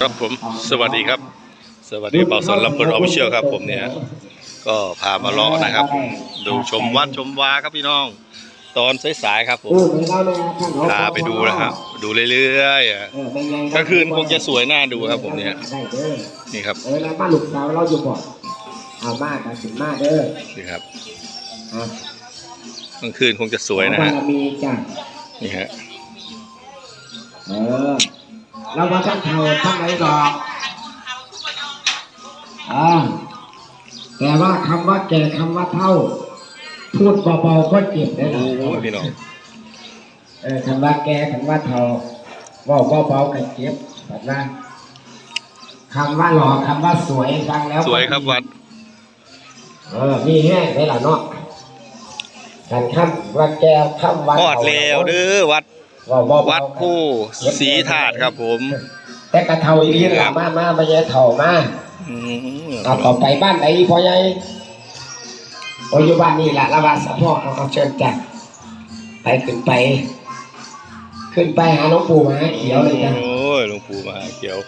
ครับผมสวัสดีครับ สวัสดีเบาสอนลำเพลินออฟฟิเชียลครับ ผมเนี่ยก็พามาเลาะนะครับ ดูชมวัดชมวาครับพี่น้อง ตอนสายๆครับผมพาไปดูนะครับ ดูเรื่อยๆอะกลางคืนคงจะสวยน่าดูครับ ผมเนี่ยได้เด้อนี่ครับเออแล้วมาหลุดสาวเราอยู่บ่เอามากกันสิมาเด้อนี่ครับอะกลางคืนคงจะสวยนะขอบาฮะรมีจ้ะนี่ฮะเออ เรามาทั้งเท่าทั้งไหนดอกอ่าแต่ว่าคำว่าแก่คำว่าเท่า พูดเบาๆก็เจ็บได้โอ้นะโหพี่น้องเออคำว่าแก่คำว่าเท่าเว่าเบาๆก็เจ็บแบบนั้นคำว่าหล่อคำว่าสวยฟังแล้วสวยครับวัด เออมีแห้งได้ละเนาะการคำว่าแก้วคำว่าทอดแล้วเด้อวัด ว่าเบาๆวัดผู้ศรีธาตุครับผม แต่กระเทาอีหลีหละมามามาเยอะเท่ามาอืมเอาต่อไปบ้านไหนพ่อใหญ่โอ้ยอยู่บ้านนี่แหละละวาสะพ่อเขาเขาเชิญจัดไปขึ้นไป ขึ้นไปหาหลวงปู่มหาเขียวเลยจ้ะโอ้ยหลวงปู่มหาเขียว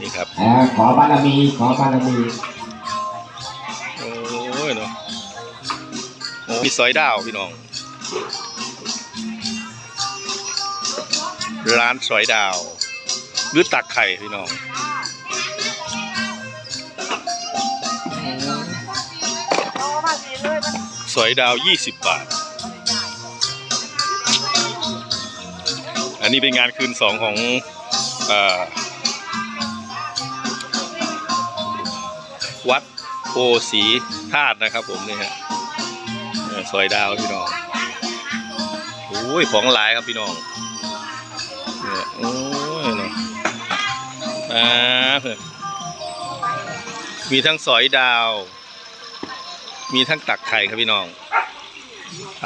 นี่ครับอ่าขอบารมีขอบารมีโอ้ยเนาะโอ้มีซอยดาวพี่น้อง ร้านซอยดาว หรือตักไข่พี่น้องสอยดาว 20 บาท อันนี้เป็นงานคืนสองของอวัดโพสีธาตุนะครับผมนี่ฮะเอยดาวพี่น้องโอ้ยของหลายครับพี่น้อง นี่ยโอ้ยเนาะอ่าเพื่อนมีทั้งสอยดาว มีทั้งตักไข่ครับพี่น้อง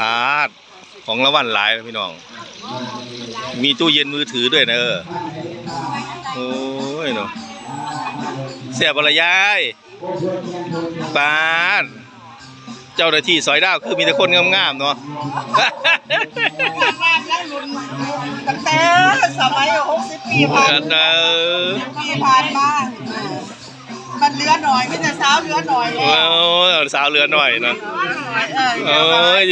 อาดของละวันหลายครับพี่น้อง มีตู้เย็นมือถือด้วยนะเออโอ้ยเนาะเสียบอะไรยายปานเจ้าหน้าที่ซอยดาวคือมีแต่คนงามๆเนาะ บ้านแล้วรุ่นตั้งแต่สมัยหกสิบปีผ่านเออปีผ่านมามันเหลือหน่อยไมแต่จะสาวเหลือหน่อยโอ้ยสาวเรือหน่อยเนาะเอเอ้ย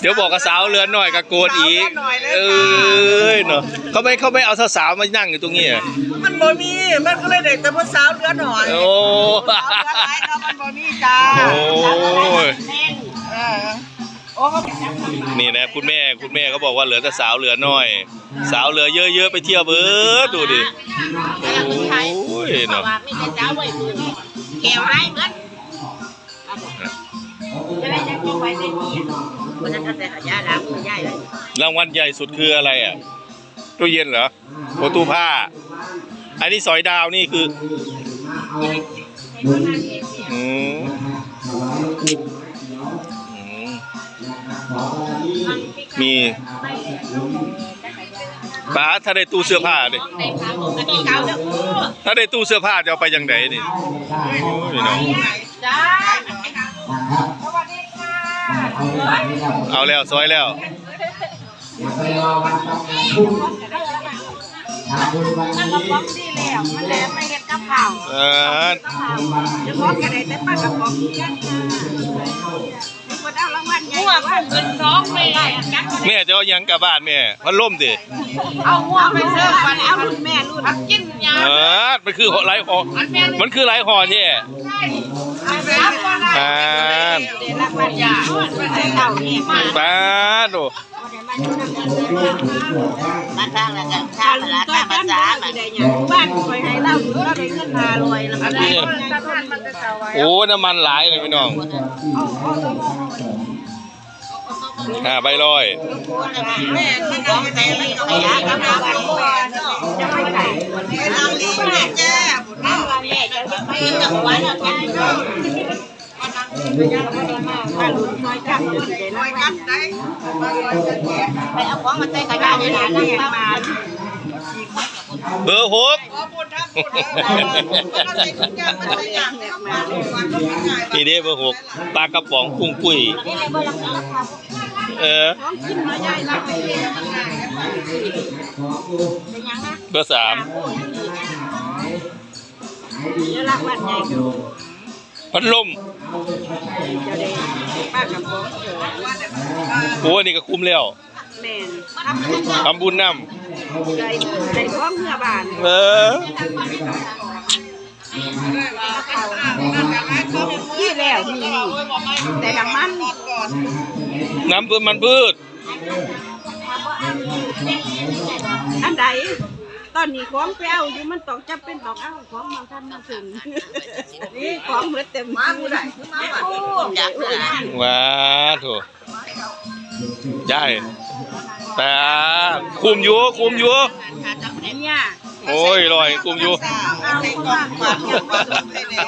เดี๋ยวบอกกับสาวเรือหน่อยกับโกนอีกเอ้ยเนาะเขาไม่เขาไม่เอาสาวๆมานั่งอยู่ตรงนี้อะมันบ่มีมันก็เลยเด็กแต่พอสาวเหลือหน่อยโอ้สาวเหลือหลายเนาะมันบ่มีจ้าโอ้ นี่นะคุณแม่คุณแม่เขาบอกว่าเหลือแต่สาวเหลือน้อย สาวเหลือเยอะๆไปเที่ยวเบิร์ดดูดิโอ้ยเนาะไม่ได้จ้าไว้มือแก้วให้เบิดจะได้จะกินไว้ในนี้มันจะแต่ขยะล้างมือใหญ่เลยรางวัลใหญ่สุดคืออะไรอะตู้เย็นเหรอโอตู้ผ้า อันนี้สอยดาวนี่คืออืม มีป้าถ้าได้ตู้เสื้อผ้าดิถ้าได้ตู้เสื้อผ้าจะเอาไปยังไงนี่โอ้ยเนาะจ้าเอาแล้วซอยแล้วไปรอจุดบุญวันมันนี้ก็ป้องดีแล้วมันแล้วไม่เห็นกับข้าเออจะบอกกันได้แต่ป้ากับป้องกัน มันเอารางวัลใหญ่หัวผมเป็นสองไม่ได้กันแม่จะเอาหยังกลับบ้านแม่พัดลมดิเอาหัวไปเสิร์ฟกันเอารุ่นแม่รุ่นกินยาเออมันคือหลายห่อมันคือหลายห่อที่เอาไปรับก็ได้ป้าดเดี๋ยวรางวัลยามันใส่เต่านี่มาป้าดโอ้ มาทางแล้วกันทางละทางภาษามันได้ยังบ้านคอยให้เราเราได้เงินมาลอยแล้วมันได้มันจะเต่าไว้โอ้น้ำมันหลายเลยพี่น้องห้าใบร้อยแม่ที่น้องแต่ไม่ขยะกับน้ำมันก่อนจะไม่ไหนเอาลีแม่แจ้แม่แม่จะไม่จังหวะแล้วกันถ้าหลุดน้อยจับเลยลอยกัดได้มาลอยกัดแก่ ไปเอาของมาใส่ขยะในร้านนั่งมาเบอร์หกขอบุญทำบุญแล้วมันใส่ทุกอย่างมันใส่อย่างเนี่ยวเด้เบอร์หกปลากระป๋องกุ้งกุ้ยเออเบอร์สามโอ้ยเดี๋ยวรักบ้านใหญ่ พัดลมเจะได้ป้ากับผมเจอโอ้ยนี่ก็คุ้มแล้วแม่นทำบุญทำบุญนใจใจพร้อมเมื่อบานำเออที่แล้วมีแต่ทำมันน้ำพืชมันพืชอันใด ตอนนี้ของไปเอาอยู่มันต้องจำเป็นต้องเอาของมาท่านมาถึงนี่ของเหมือนเต็มมาผู้ใดโอ้ยากเลยว้าโถใช่แต่คุมอยู่คุมอยู่เนี่ยโอ้ยลอยคุมอยู่เอาใส่กล่องฝากเก็บไว้ให้แน่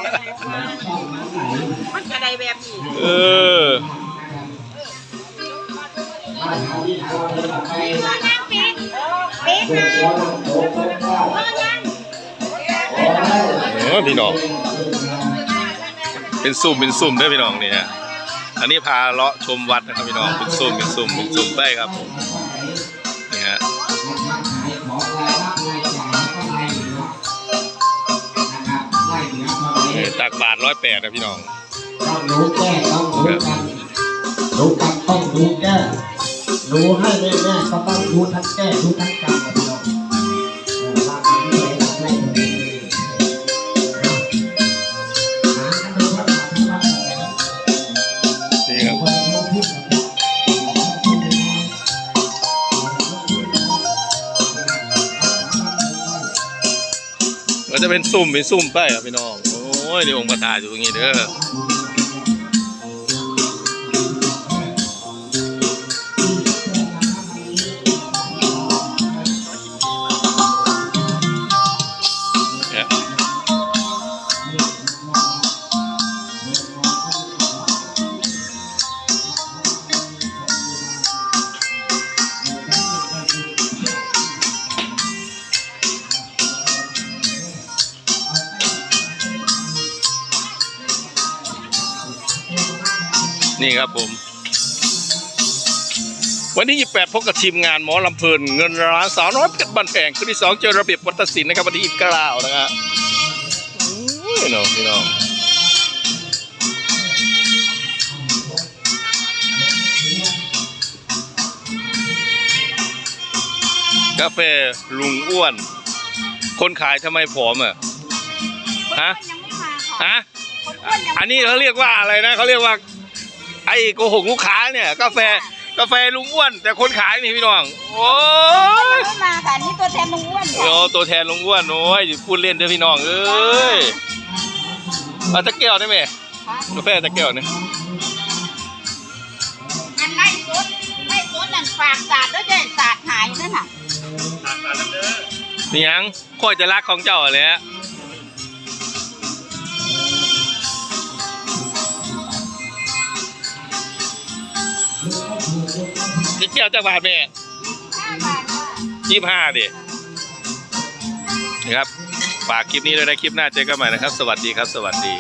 มันจะได้แบบนี้เออ โอ้พี่น้อง เป็นซุ่มเป็นซุ่มเด้วยพี่น้องนี่ฮะอันนี้พาเลาะชมวัดนะครับพี่น้อง เป็นซุ่มเป็นซุ่มเป็นซุ่มได้ครับผมนี่ฮะตักบาทร้อยแปดนะพี่น้อง ต้องรู้แก้ต้องรู้กันรู้กันต้องรู้แก้ รู้ให้แน่แน่ๆก็ต้องรู้ทั้งแก้รู้ทั้งกันนะพี่น้องเออว่ากันไม่ได้ทำให้ตัวเองหากันดูครับหากันดูครับนี่ครับคนรู้พิษนะครับก็จะเป็นซุ่มเป็นซุ่มไปครับพี่น้อง โอ้ยนี่องค์ประธานอยู่ตรงนี้เด้อ นี่ครับผม วันที่ 28 พบกับทีมงานหมอลำเพลินเงินร้านสาวน้อยเพชรบันแพงคืนที่2เจอระเบียบวัฒนศิลป์นะครับวันที่29นะฮะพี่น้องพี่น้องกาแฟลุงอ้วน คนขายทำไมผอมอะ ฮะยังไม่มาค่ะฮะอันนี้เขาเรียกว่าอะไรนะเขาเรียกว่า ไอ้โกหกลูกค้าเนี่ย กาแฟกาแฟลุงอ้วน แต่คนขายนี่พี่น้อง โอ้ยไม่มาค่ะนี่ตัวแทนลุงอ้วนโอ้ตัวแทนลุงอ้วนโอ้ยพูดเล่นเด้อพี่น้องเอ้ยเอาตะแก้วได้ไหมกาแฟตะแก้วเนี่ยอันไล่สดไล่สดนั่นฝากศาสตร์ด้วยจ้ะศาสตร์หายนั่นน่ะนี่ยังค่อยจะรักของเจ้าเลยฮะ นี่แก้วจากบาทแม่ยี่ห้าดินะครับ ฝากคลิปนี้ด้วยนะ คลิปหน้าเจอกันใหม่นะครับ สวัสดีครับ สวัสดี